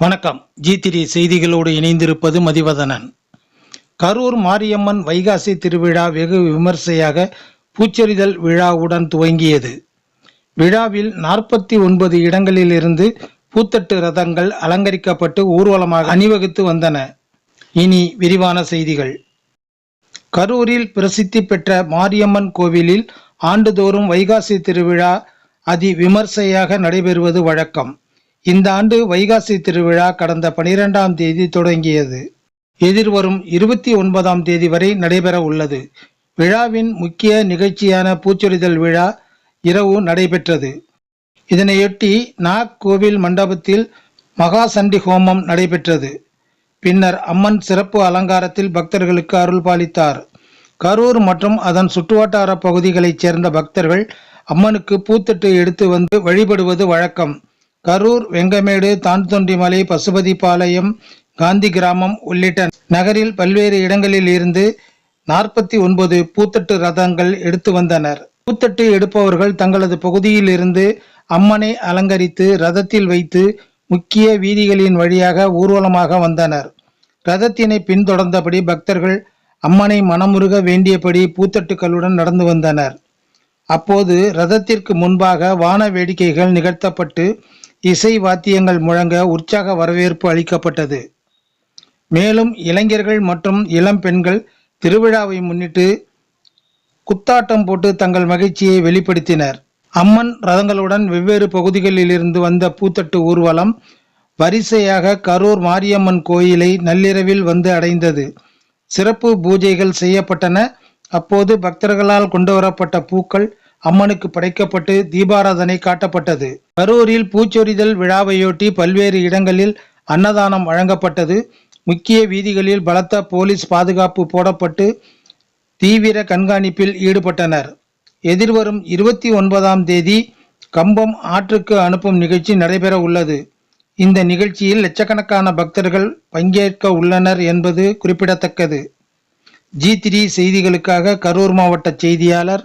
வணக்கம். ஜி திரி செய்திகளோடு இணைந்திருப்பது மதிவதனன். கரூர் மாரியம்மன் வைகாசி திருவிழா வெகு விமர்சையாக பூச்செறிதல் விழாவுடன் துவங்கியது. விழாவில் நாற்பத்தி ஒன்பது இடங்களிலிருந்து பூத்தட்டு ரதங்கள் அலங்கரிக்கப்பட்டு ஊர்வலமாக அணிவகுத்து வந்தன. இனி விரிவான செய்திகள். கரூரில் பிரசித்தி பெற்ற மாரியம்மன் கோவிலில் ஆண்டுதோறும் வைகாசி திருவிழா அதி விமர்சையாக நடைபெறுவது வழக்கம். இந்த ஆண்டு வைகாசி திருவிழா கடந்த பனிரெண்டாம் தேதி தொடங்கியது. எதிர்வரும் இருபத்தி ஒன்பதாம் தேதி வரை நடைபெற உள்ளது. விழாவின் முக்கிய நிகழ்ச்சியான பூச்சொரிதல் விழா இரவு நடைபெற்றது. இதனையொட்டி நாக் கோவில் மண்டபத்தில் மகா சண்டி ஹோமம் நடைபெற்றது. பின்னர் அம்மன் சிறப்பு அலங்காரத்தில் பக்தர்களுக்கு அருள் பாலித்தார். கரூர் மற்றும் அதன் சுற்றுவட்டார பகுதிகளைச் சேர்ந்த பக்தர்கள் அம்மனுக்கு பூத்தட்டு எடுத்து வந்து வழிபடுவது வழக்கம். கரூர் வெங்கமேடு தான்தொண்டிமலை பசுபதிபாளையம் காந்தி கிராமம் உள்ளிட்ட நகரில் பல்வேறு இடங்களில் இருந்து நாற்பத்தி ஒன்பது பூத்தட்டு ரதங்கள் எடுத்து வந்தனர். பூத்தட்டு எடுப்பவர்கள் தங்களது பகுதியில் இருந்து அம்மனை அலங்கரித்து ரதத்தில் வைத்து முக்கிய வீதிகளின் வழியாக ஊர்வலமாக வந்தனர். ரதத்தினை பின்தொடர்ந்தபடி பக்தர்கள் அம்மனை மனமுருக வேண்டியபடி பூத்தட்டுக்களுடன் நடந்து வந்தனர். அப்போது ரதத்திற்கு முன்பாக வான வேடிக்கைகள் நிகழ்த்தப்பட்டு இசை வாத்தியங்கள் முழங்க உற்சாக வரவேற்பு அளிக்கப்பட்டது. மேலும் இளைஞர்கள் மற்றும் இளம் பெண்கள் திருவிழாவை முன்னிட்டு குத்தாட்டம் போட்டு தங்கள் மகிழ்ச்சியை வெளிப்படுத்தினர். அம்மன் ரதங்களுடன் வெவ்வேறு பகுதிகளிலிருந்து வந்த பூத்தட்டு ஊர்வலம் வரிசையாக கரூர் மாரியம்மன் கோயிலை நள்ளிரவில் வந்து அடைந்தது. சிறப்பு பூஜைகள் செய்யப்பட்டன. அப்போது பக்தர்களால் கொண்டுவரப்பட்ட பூக்கள் அம்மனுக்கு படைக்கப்பட்டு தீபாராதனை காட்டப்பட்டது. கரூரில் பூச்சொரிதல் விழாவையொட்டி பல்வேறு இடங்களில் அன்னதானம் வழங்கப்பட்டது. முக்கிய வீதிகளில் பலத்த போலீஸ் பாதுகாப்பு போடப்பட்டு தீவிர கண்காணிப்பில் ஈடுபட்டனர். எதிர்வரும் இருபத்தி ஒன்பதாம் தேதி கம்பம் ஆற்றுக்கு அனுப்பும் நிகழ்ச்சி நடைபெற உள்ளது. இந்த நிகழ்ச்சியில் லட்சக்கணக்கான பக்தர்கள் பங்கேற்க உள்ளனர் என்பது குறிப்பிடத்தக்கது. ஜி த்ரீ செய்திகளுக்காக கரூர் மாவட்ட செய்தியாளர்